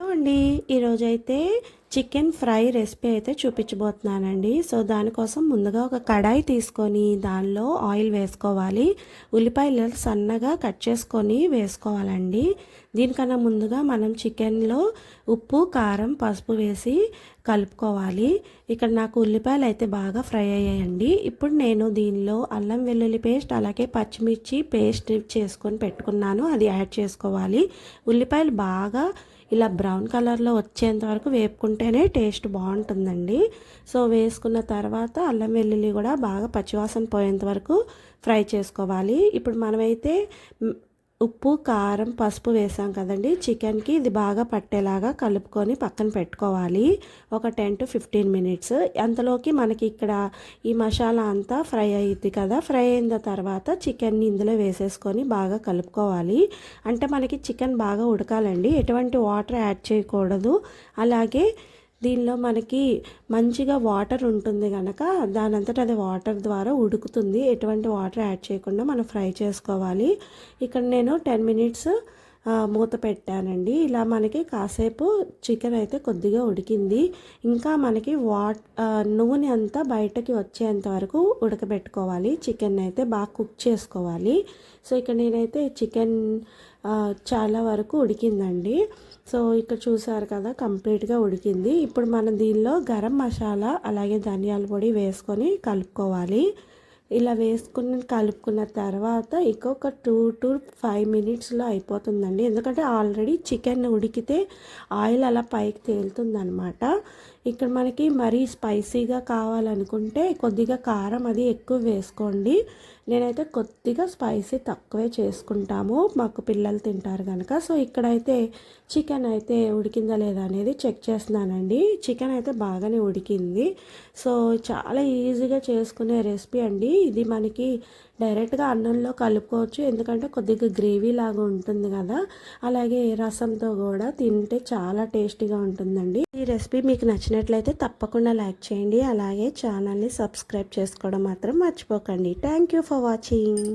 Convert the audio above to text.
అండి. ఈరోజైతే chicken fry recipe అయితే చూపించబోతున్నానండి. సో దానికోసం ముందుగా ఒక కడాయి తీసుకొని దానిలో ఆయిల్ వేసుకోవాలి. ఉల్లిపాయలు సన్నగా కట్ చేసుకొని వేసుకోవాలండి. దీనికన్నా ముందుగా మనం చికెన్లో ఉప్పు కారం పసుపు వేసి కలుపుకోవాలి. ఇక్కడ నాకు ఉల్లిపాయలు అయితే బాగా ఫ్రై అయ్యాయండి. ఇప్పుడు నేను దీనిలో అల్లం వెల్లుల్లి పేస్ట్ అలాగే పచ్చిమిర్చి పేస్ట్ చేసుకొని పెట్టుకున్నాను. అది యాడ్ చేసుకోవాలి. ఉల్లిపాయలు బాగా ఇలా బ్రౌన్ కలర్లో వచ్చేంత వరకు ఉంటేనే టేస్ట్ బాగుంటుందండి. సో వేసుకున్న తర్వాత అల్లం వెల్లుల్లి కూడా బాగా పచ్చివాసన పోయేంత వరకు ఫ్రై చేసుకోవాలి. ఇప్పుడు మనమైతే ఉప్పు కారం పసుపు వేసాం కదండి. చికెన్కి ఇది బాగా పట్టేలాగా కలుపుకొని పక్కన పెట్టుకోవాలి. ఒక టెన్ టు ఫిఫ్టీన్ మినిట్స్. అంతలోకి మనకి ఇక్కడ ఈ మసాలా అంతా ఫ్రై అయ్యిద్ది కదా. ఫ్రై అయిన తర్వాత చికెన్ని ఇందులో వేసేసుకొని బాగా కలుపుకోవాలి. అంటే మనకి చికెన్ బాగా ఉడకాలండి. ఎటువంటి వాటర్ యాడ్ చేయకూడదు. అలాగే దీనిలో మనకి మంచిగా వాటర్ ఉంటుంది కనుక దానంతట అది వాటర్ ద్వారా ఉడుకుతుంది. ఎటువంటి వాటర్ యాడ్ చేయకుండా మనం ఫ్రై చేసుకోవాలి. ఇక్కడ నేను టెన్ మినిట్స్ మూత పెట్టానండి. ఇలా మనకి కాసేపు చికెన్ అయితే కొద్దిగా ఉడికింది. ఇంకా మనకి వాట్ నూనె అంతా బయటకి వచ్చేంత వరకు ఉడకబెట్టుకోవాలి. చికెన్ అయితే బాగా కుక్ చేసుకోవాలి. సో ఇక్కడ నేనైతే చికెన్ చాలా వరకు ఉడికిందండి. సో ఇక్కడ చూసారు కదా కంప్లీట్గా ఉడికింది. ఇప్పుడు మనం దీనిలో గరం మసాలా అలాగే ధనియాల పొడి వేసుకొని కలుపుకోవాలి. ఇలా వేసుకుని కలుపుకున్న తర్వాత ఇంకొక టూ టు ఫైవ్ మినిట్స్లో అయిపోతుందండి. ఎందుకంటే ఆల్రెడీ చికెన్ ఉడికితే ఆయిల్ అలా పైకి తేలుతుందనమాట ఇక్కడ మనకి మరీ స్పైసీగా కావాలనుకుంటే కొద్దిగా కారం అది ఎక్కువ వేసుకోండి. నేనైతే కొద్దిగా స్పైసీ తక్కువే చేసుకుంటాము. మాకు పిల్లలు తింటారు కనుక సో ఇక్కడైతే చికెన్ అయితే ఉడికిందా లేదా అనేది చెక్ చేస్తున్నానండి. చికెన్ అయితే బాగానే ఉడికింది. సో చాలా ఈజీగా చేసుకునే రెసిపీ అండి. ఇది మనకి డైరెక్ట్గా అన్నంలో కలుపుకోవచ్చు. ఎందుకంటే కొద్దిగా గ్రేవీ లాగా ఉంటుంది కదా. అలాగే రసంతో కూడా తింటే చాలా టేస్టీగా ఉంటుందండి. ఈ రెసిపీ మీకు నచ్చినట్లయితే తప్పకుండా లైక్ చేయండి. అలాగే ఛానల్ని సబ్స్క్రైబ్ చేసుకోవడం మాత్రం మర్చిపోకండి. Thank you for watching.